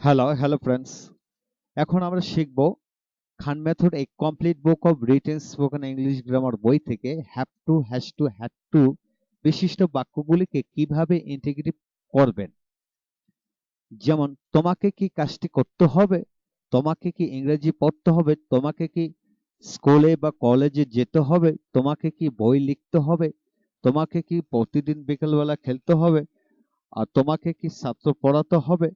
Hello hello friends এখন আমরা শিখব Khan method a complete book of written spoken English grammar বই থেকে have to has to had to বিশিষ্ট বাক্যগুলিকে কীভাবে ইন্টিগ্রেট করবেন। যেমন, তোমাকে কি কাজটি করতে হবে? তোমাকে কি ইংরেজি পড়তে হবে? তোমাকে কি স্কুলে বা কলেজে যেতে হবে? তোমাকে কি বই লিখতে হবে? তোমাকে কি প্রতিদিন বিকেলবেলা খেলতে হবে? আর তোমাকে কি ছাত্র পড়াতে হবে?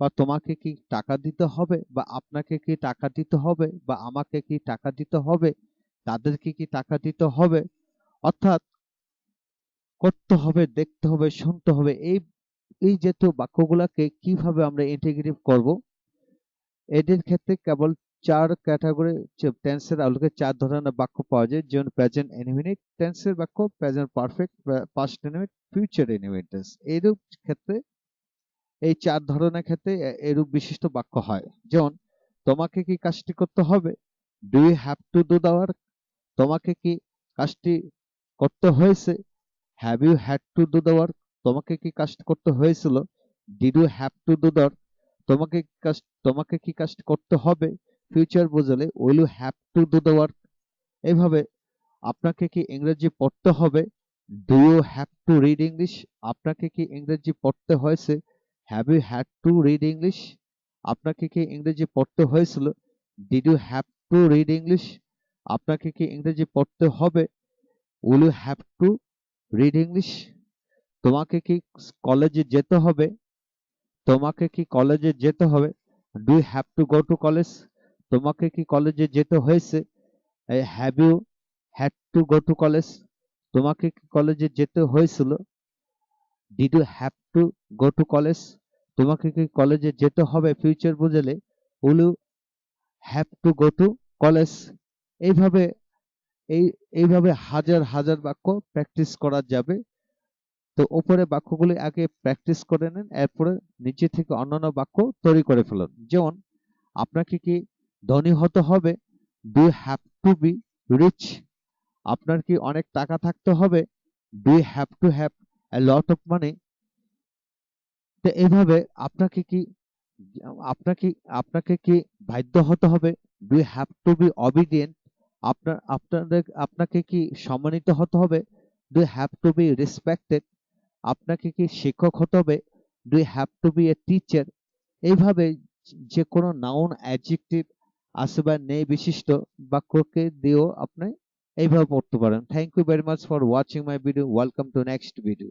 বা তোমাকে কি টাকা দিতে হবে বা আপনাকে কি টাকা দিতে হবে বা আমাকে কি টাকা দিতে হবে? তাদেরকে কি টাকা দিতে হবে? অর্থাৎ করতে হবে, দেখতে হবে, শুনতে হবে। এই এই জাতীয় বাক্যগুলোকে কীভাবে আমরা ইন্টিগ্রেট করব, এদের ক্ষেত্রে কেবল চার ক্যাটাগরি টেন্সের আলোকে চার ধরনের বাক্য পাওয়া যায়। যেমন প্রেজেন্ট ইনডিফিনিট টেন্সের বাক্য present perfect past indefinite future indefinite tense এইরূপ ক্ষেত্রে এই চার ধরনের ক্ষেত্রে এরূপ বিশিষ্ট বাক্য হয়। যেমন, তোমাকে কি কাজটি করতে হবে? Do you have to do the work তোমাকে কি কাজটি করতে হয়েছে? Have you had to do the work তোমাকে কি কাজটি করতে হয়েছিল? Did you have to do the তোমাকে কাজ, তোমাকে কি কাজটি করতে হবে? ফিউচার বোঝালে will you have to do the work এইভাবে আপনাকে কি ইংরেজি পড়তে হবে? Do you have to read English আপনাকে কি ইংরেজি পড়তে হয়েছে? Have you had to read English আপনাকে কি ইংরেজি পড়তে হয়েছিল? Did you have to read English আপনাকে কি ইংরেজি পড়তে হবে? Will you have to read English তোমাকে কি কলেজে যেতে হবে? তোমাকে কি কলেজে যেতে হবে? Do have to go to college তোমাকে কি কলেজে যেতে হয়েছে? Have you had to go to college তোমাকে কি কলেজে যেতে হয়েছিল? Did you have to go to college তোমাকে কি কলেজে যেতে হবে future বুঝালে? Will you have to go to college এইভাবে, এই, এইভাবে হাজার হাজার বাক্য প্র্যাকটিস করা যাবে। তো উপরে বাক্যগুলি আগে প্র্যাকটিস করে নেন, এরপরে নিচে থেকে অন্যান্য বাক্য তৈরি করে ফেলুন। যেমন, আপনাকে কি ধনী হতে হবে? Do have to be rich আপনার কি অনেক টাকা থাকতে হবে? Do have to have lot of money তো এইভাবে আপনাকে কি, আপনাকে আপনাকে কি বাধ্য হতে হবে? Do have to be obedient আপনার, আপনাদের, আপনাকে কি সম্মানিত হতে হবে? Do have to be respected আপনাকে কি শিক্ষক হতে হবে? Do have to be a teacher এইভাবে যে কোনো নাউন অ্যাডজেক্টিভ আছে বা নেই বিশিষ্ট বাক্যকে দিয়েও আপনি এইভাবে পড়তে পারেন। Thank you very much for watching my video welcome to next video